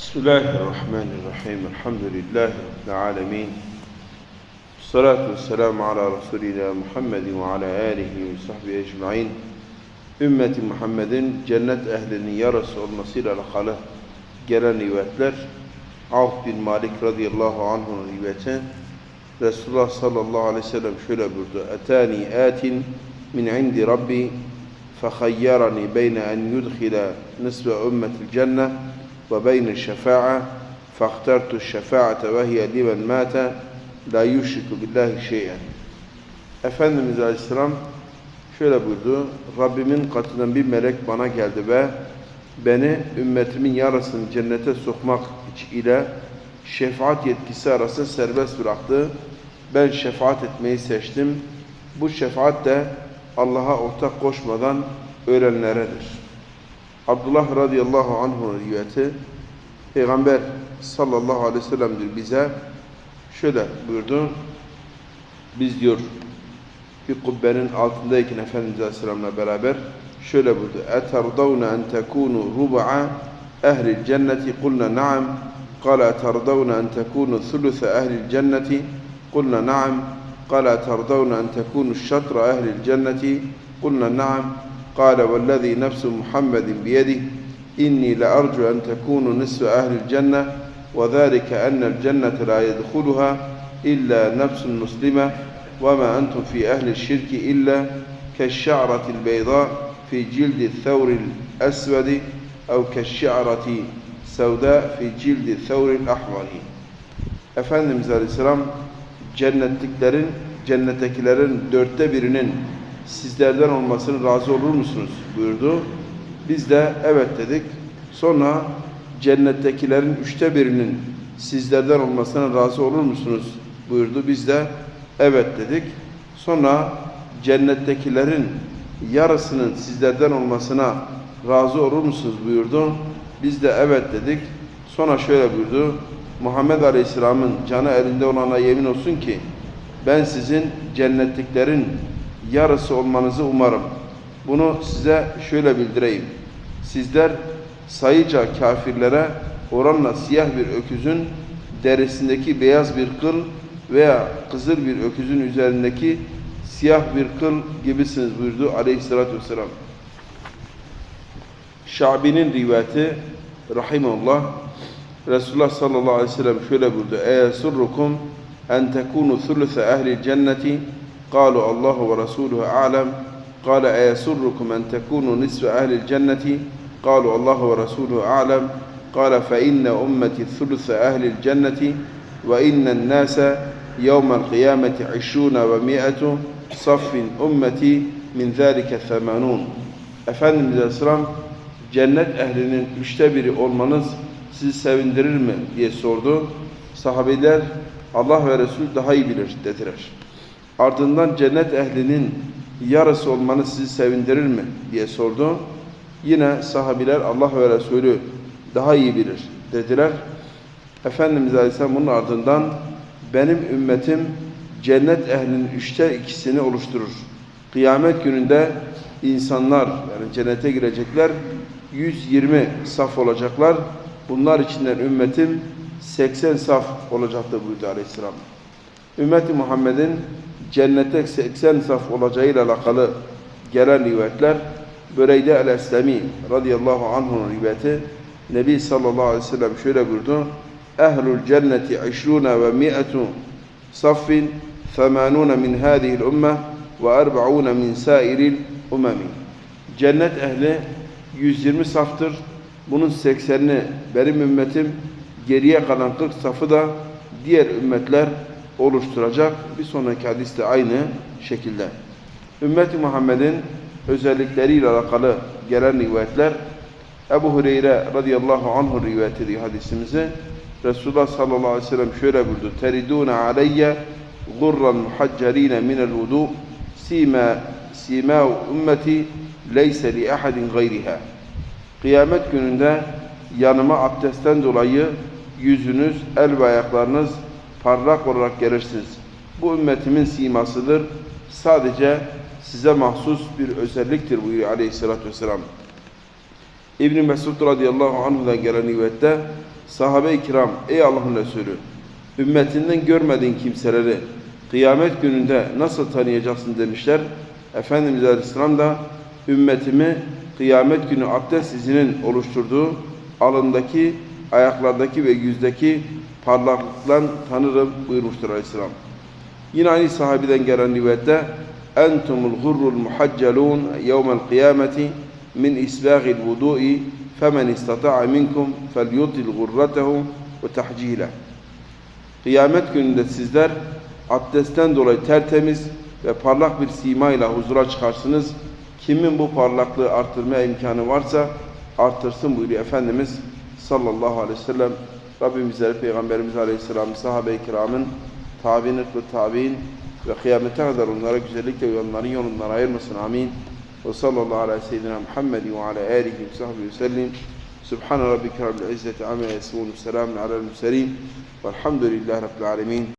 بسم الله الرحمن الرحيم. الحمد لله رب العالمين. الصلاة والسلام على رسولنا محمد وعلى آله وصحبه أجمعين. أمة محمد جنة أهل النيارة سؤال مصير على خاله جلن يواتلر عوف بن مالك رضي الله عنه رواتان رسول الله صلى الله عليه وسلم شل برد أتاني آت من عند ربي فخيرني بين أن يدخل نصف أمة الجنة. وبين الشفاعة فاخترت الشفاعة وهي لمن مات لا يشرك بالله شيئا Efendimiz Aleyhisselam şöyle buyurdu. Rabbimin katından bir melek bana geldi ve beni ümmetimin yarısını cennete sokmak ile şefaat yetkisi arasında serbest bıraktı. Ben şefaat etmeyi seçtim. Bu şefaat de Allah'a ortak koşmadan ölenleredir. Abdullah radıyallahu anh'ın rivayeti Peygamber sallallahu aleyhi ve sellem diyor bize şöyle buyurdu. Biz diyor bir kubbenin altındayken Efendimiz Aleyhisselam'la beraber şöyle buyurdu. Eterdavne en tekunu rub'a ehli cenneti kulna na'am. Kale eterdavne en tekunu thulutha ehli cenneti kulna na'am. قال ترضون أن تكونوا الشطر أهل الجنة قلنا نعم قال والذي نفس محمد بيده إني لأرجو أن تكونوا نصف أهل الجنة وذلك أن الجنة لا يدخلها إلا نفس مسلمة وما أنتم في أهل الشرك إلا كالشعرة البيضاء في جلد الثور الأسود أو كالشعرة سوداء في جلد الثور الأحمر. Efendimiz Aleyhisselam cennetliklerin, cennettekilerin dörtte birinin sizlerden olmasını razı olur musunuz buyurdu. Biz de evet dedik. Sonra cennettekilerin üçte birinin sizlerden olmasına razı olur musunuz buyurdu. Biz de evet dedik. Sonra cennettekilerin yarısının sizlerden olmasına razı olur musunuz buyurdu. Biz de evet dedik. Sonra şöyle buyurdu. Muhammed Aleyhisselam'ın canı elinde olana yemin olsun ki ben sizin cennetliklerin yarısı olmanızı umarım. Bunu size şöyle bildireyim. Sizler sayıca kafirlere oranla siyah bir öküzün derisindeki beyaz bir kıl veya kızıl bir öküzün üzerindeki siyah bir kıl gibisiniz buyurdu aleyhissalatü vesselam. Şabi'nin rivayeti rahimullah Resulullah sallallahu aleyhi ve sellem şöyle buyurdu. Eyesurrukum en tekunu thulutha ehli cenneti قالوا الله ورسوله أعلم قال أيسركم أن تكونوا نصف أهل الجنة قالوا الله ورسوله أعلم قال فإن أمتي ثلث أهل الجنة وإن الناس يوم القيامة عشرون ومائة صف أمتي من ذلك ثمانون Efendimiz Aleyhisselam cennet ehlinin üçte biri olmanız sizi sevindirir mi diye sordu. Sahabeler Allah ve Resul daha iyi bilir dediler. Ardından cennet ehlinin yarısı olmanız sizi sevindirir mi diye sordu. Yine sahabiler Allah ve Resulü daha iyi bilir dediler. Efendimiz Aleyhisselam bunun ardından benim ümmetim cennet ehlinin üçte ikisini oluşturur. Kıyamet gününde insanlar yani cennete girecekler 120 saf olacaklar. Bunlar içinden ümmetim 80 saf olacaktır buyurdu Aleyhisselam. Ümmeti Muhammed'in cennete 80 saf olacağıyla alakalı gelen rivayetler Böreyde el-Eslemi radıyallahu anh'un rivayeti Nebi sallallahu aleyhi ve sellem şöyle buyurdu Ehlül cenneti işrûne ve mi'etu saffin femânûne min hâzihil ümmeh ve erbaûne min sâiril umemi Cennet ehli 120 saftır. Bunun 80'ini benim ümmetim, geriye kalan 40 safı da diğer ümmetler oluşturacak. Bir sonraki hadiste aynı şekilde. Ümmeti Muhammed'in özellikleriyle alakalı gelen rivayetler Ebu Hureyre radıyallahu anhu rivayet ediyor hadisimizi. Resulullah sallallahu aleyhi ve sellem şöyle buyurdu. Teridune aleyye gurran muhaccerine minel vudu sima sima ümmeti leyse li ahadin gayriha. Kıyamet gününde yanıma abdestten dolayı yüzünüz, el ve ayaklarınız parlak olarak gelirsiniz. Bu ümmetimin simasıdır. Sadece size mahsus bir özelliktir buyuruyor aleyhissalatü vesselam. İbn Mesud radıyallahu anhu'dan gelen rivayette Sahabe-i kiram ey Allah'ın Resulü ümmetinden görmediğin kimseleri kıyamet gününde nasıl tanıyacaksın demişler. Efendimiz Aleyhisselam da ümmetimi kıyamet günü abdest izinin oluşturduğu alındaki, ayaklardaki ve yüzdeki parlaklıkla tanırım buyurmuştur Aleyhisselam. Yine aynı sahabeden gelen rivayette entumul gurrul muhaccalun yevmel kıyameti min isbâgil vudu'i femen istata'a minkum felyutil gurratehu ve tahcile. Kıyamet gününde sizler abdestten dolayı tertemiz ve parlak bir simayla huzura çıkarsınız. Kimin bu parlaklığı arttırma imkanı varsa arttırsın buyuruyor Efendimiz sallallahu aleyhi ve sellem. Rabbim bizleri Peygamberimiz aleyhisselam, sahabe-i kiramın, tabi'in ve tabi'in ve kıyamete kadar onlara güzellikle ve onların yolundan ayırmasın. Amin. Ve sallallahu ala seyyidina Muhammed ve ala alihi ve sahbihi ve sellim. Subhane rabbike rabbil izzeti amma yasifun. Selamun alel murselin. Velhamdülillahi rabbil alemin.